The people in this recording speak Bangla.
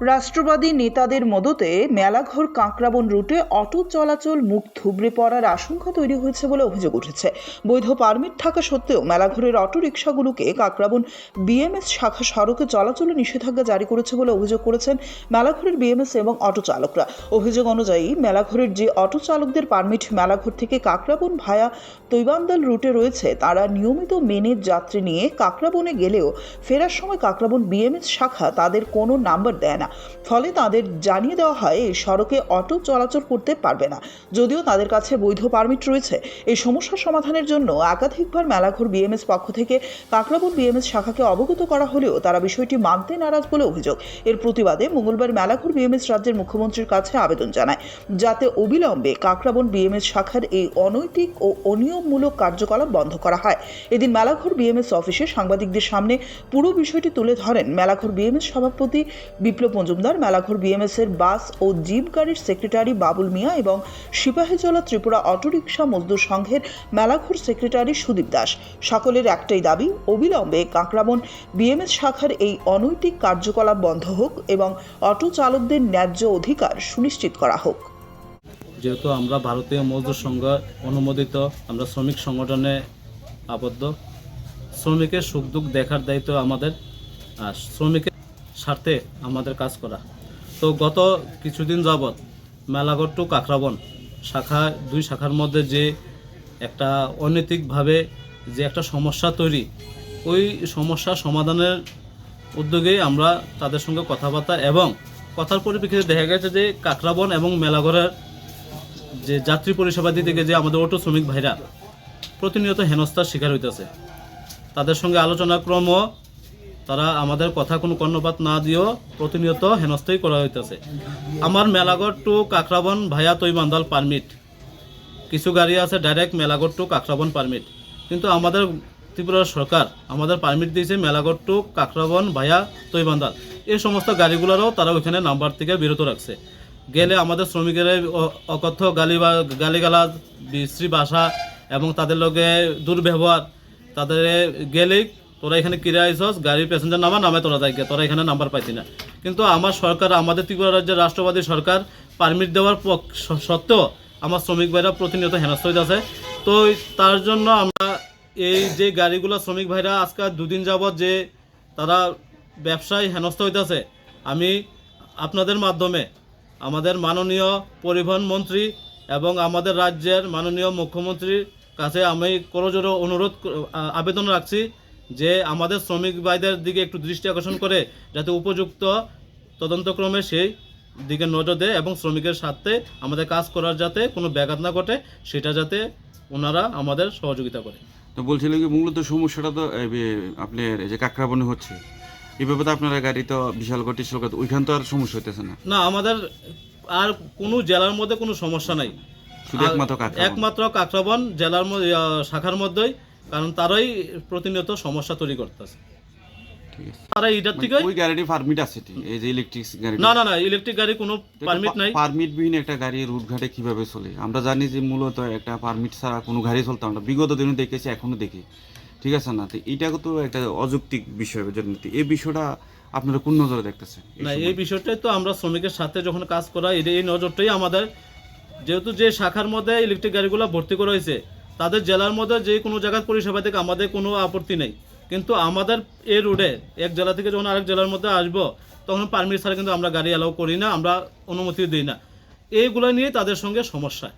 রাষ্ট্রবাদী নেতাদের মদতে মেলাঘর কাঁকড়াবন রুটে অটো চলাচল মুখ থুবড়ে পড়ার আশঙ্কা তৈরি হয়েছে বলে অভিযোগ উঠেছে। বৈধ পারমিট থাকা সত্ত্বেও মেলাঘরের অটো রিক্সাগুলোকে কাঁকড়াবন বিএমএস শাখা সড়কে চলাচলে নিষেধাজ্ঞা জারি করেছে বলে অভিযোগ করেছেন মেলাঘরের বিএমএস এবং অটো চালকরা। অভিযোগ অনুযায়ী, মেলাঘরের যে অটো চালকদের পারমিট মেলাঘর থেকে কাঁকড়াবন ভায়া তৈবান্দাল রুটে রয়েছে, তারা নিয়মিত মেনে যাত্রী নিয়ে কাঁকড়াবনে গেলেও ফেরার সময় কাঁকড়াবন বিএমএস শাখা তাদের কোনো নাম্বার দেয় না। ফলে তাদের জানিয়ে দেওয়া হয়, এই সড়কে অটো চলাচল করতে পারবে না। যদিও তাদের কাছে বৈধ পারমিট রয়েছে। এই সমস্যার সমাধানের জন্য একাধিকবার মেলাঘর বিএমএস পক্ষ থেকে কাঁকড়াবন বিএমএস শাখাকে অবগত করা হলেও তারা বিষয়টি মানতে নারাজ বলে অভিযোগ। এর প্রতিবাদে মঙ্গলবার মেলাঘর বিএমএস রাজ্যের মুখ্যমন্ত্রীর কাছে আবেদন জানায়। যাতে অবিলম্বে কাঁকড়াবন বিএমএস শাখার এই অনৈতিক ও অনিয়মমূলক কার্যকলাপ বন্ধ করা হয়। এদিন মেলাঘর বিএমএস অফিসে সাংবাদিকদের সামনে পুরো বিষয়টি তুলে ধরেন মেলাঘর বিএমএস সভাপতি বিপ্লব মজুমদার মেলাঘর বিএমএস এর বাস ও জিপ গাড়ির সেক্রেটারি বাবুল মিয়া এবং সিপাহীজলা ত্রিপুরা অটোরিকশা মজদুর সংঘের মেলাঘর সেক্রেটারি সুদীপ দাস। সকলের একটাই দাবি, অবিলম্বে কাঁকড়াবন বিএমএস শাখার এই অনৈতিক কার্যকলাপ বন্ধ হোক এবং অটো চালকদের ন্যায্য অধিকার সুনিশ্চিত করা হোক। যেহেতু আমরা ভারতীয় মজদুর সংঘ অনুমোদিত, আমরা শ্রমিক সংগঠনে আবদ্ধ। শ্রমিকের সুখ দুঃখ দেখার দায়িত্ব আমাদের। আর শ্রমিকের স্বার্থে আমাদের কাজ করা। তো গত কিছুদিন যাবৎ মেলাগড় টু কাকরাবন শাখা দুই শাখার মধ্যে যে একটা অনৈতিকভাবে যে একটা সমস্যা তৈরি, ওই সমস্যা সমাধানের উদ্যোগে আমরা তাদের সঙ্গে কথাবার্তা এবং কথার পরিপ্রেক্ষিতে দেখা গেছে যে কাকরাবন এবং মেলাগড়ের যে যাত্রী পরিষেবা দিতে গিয়ে যে আমাদের অটো শ্রমিক ভাইরা প্রতিনিয়ত হেনস্থার শিকার হইতেছে। তাদের সঙ্গে আলোচনা ক্রম তারা আমাদের কথা কোনো কর্ণপাত না দিয়েও প্রতিনিয়ত হেনস্থই করা হইতেছে। আমার মেলাগড় টু কাকরাবন ভাইয়া তৈমান্দাল পারমিট। কিছু গাড়ি আছে direct Melaghar to Kakraban permit. কিন্তু আমাদের ত্রিপুরা সরকার আমাদের পারমিট দিয়েছে মেলাগড় টু কাকরাবন ভাইয়া তৈবান্দাল এই সমস্ত গাড়িগুলোরও তারা ওইখানে নাম্বার থেকে বিরত রাখছে। গেলে আমাদের শ্রমিকের অকথ্য গালি বা গালিগালাজ, বিশ্রী ভাষা এবং তাদের লগে দুর্ব্যবহার, তাদের গেলেই তোরা এখানে কিনে আইসস গাড়ির প্যাসেঞ্জার নামা, নামে তোরা যাই তোরা এখানে নাম্বার পাইছি না। কিন্তু আমার সরকার, আমাদের ত্রিপুরা রাজ্যের রাষ্ট্রবাদী সরকার পারমিট দেওয়ার সত্ত্বেও আমার শ্রমিক ভাইরা প্রতিনিয়ত হেনস্থ হইতেছে। তো তার জন্য আমরা এই যে গাড়িগুলো শ্রমিক ভাইরা আজকে দুদিন যাবৎ যে তারা ব্যবসায় হেনস্থ হইতেছে, আমি আপনাদের মাধ্যমে আমাদের মাননীয় পরিবহন মন্ত্রী এবং আমাদের রাজ্যের মাননীয় মুখ্যমন্ত্রীর কাছে আমি করজোড়ো অনুরোধ আবেদন রাখছি যে আমাদের শ্রমিক ভাইদের দিকে একটু দৃষ্টি আকর্ষণ করে যাতে উপযুক্ত তদন্তক্রমে সেই দিকে নজর দেয় এবং শ্রমিকের স্বার্থে আমাদের কাজ করার যাতে কোনো ব্যাঘাত না ঘটে সেটা যাতে ওনারা আমাদের সহযোগিতা করে। তো বলছিল কি মূলত সমস্যাটা তো এই যে আপনার এই যে কাকরাবনে হচ্ছে। এইভাবে তো আপনারা গাড়ি তো বিশালগড় টিশালগড় ওইখান তো আর সমস্যা হইতেছে না। না আমাদের আর কোনো জেলার মধ্যে কোনো সমস্যা নাই। শুধু একমাত্র একমাত্র কাকরাবন জেলার শাখার মধ্যেই কারণ তারাই প্রতিনিয়ত সমস্যা তৈরি করতেছে। তারা এটার মানে থেকে ওই গাড়িটি পারমিট আছে এই যে ইলেকট্রিক গাড়ি না না না ইলেকট্রিক গাড়ি কোনো পারমিট নাই। একটা গাড়ি রুট ঘাটে কীভাবে চলে? আমরা জানি যে মূলত একটা পারমিট ছাড়া কোনো গাড়ি না। বিগত দিনে দেখেছি এখনও দেখি। ঠিক আছে না? তো এটা তো একটা অযৌক্তিক বিষয় এই বিষয়টা আপনারা কোন নজরে দেখতেছেন? না এই বিষয়টাই তো আমরা শ্রমিকের সাথে যখন কাজ করা এই এই নজরটাই আমাদের। যেহেতু যে শাখার মধ্যে ইলেকট্রিক গাড়িগুলো ভর্তি করা হয়েছে তাদের জেলার মধ্যে যে কোনো জায়গার পরিষেবা থেকে আমাদের কোনো আপত্তি নেই। কিন্তু আমাদের এই রোডে এক জেলা থেকে যখন আরেক জেলার মধ্যে আসব, তখন পারমিট ছাড়া কিন্তু আমরা গাড়ি অ্যালাউ করি না, আমরা অনুমতি দিই না। এইগুলো নিয়ে তাদের সঙ্গে সমস্যা।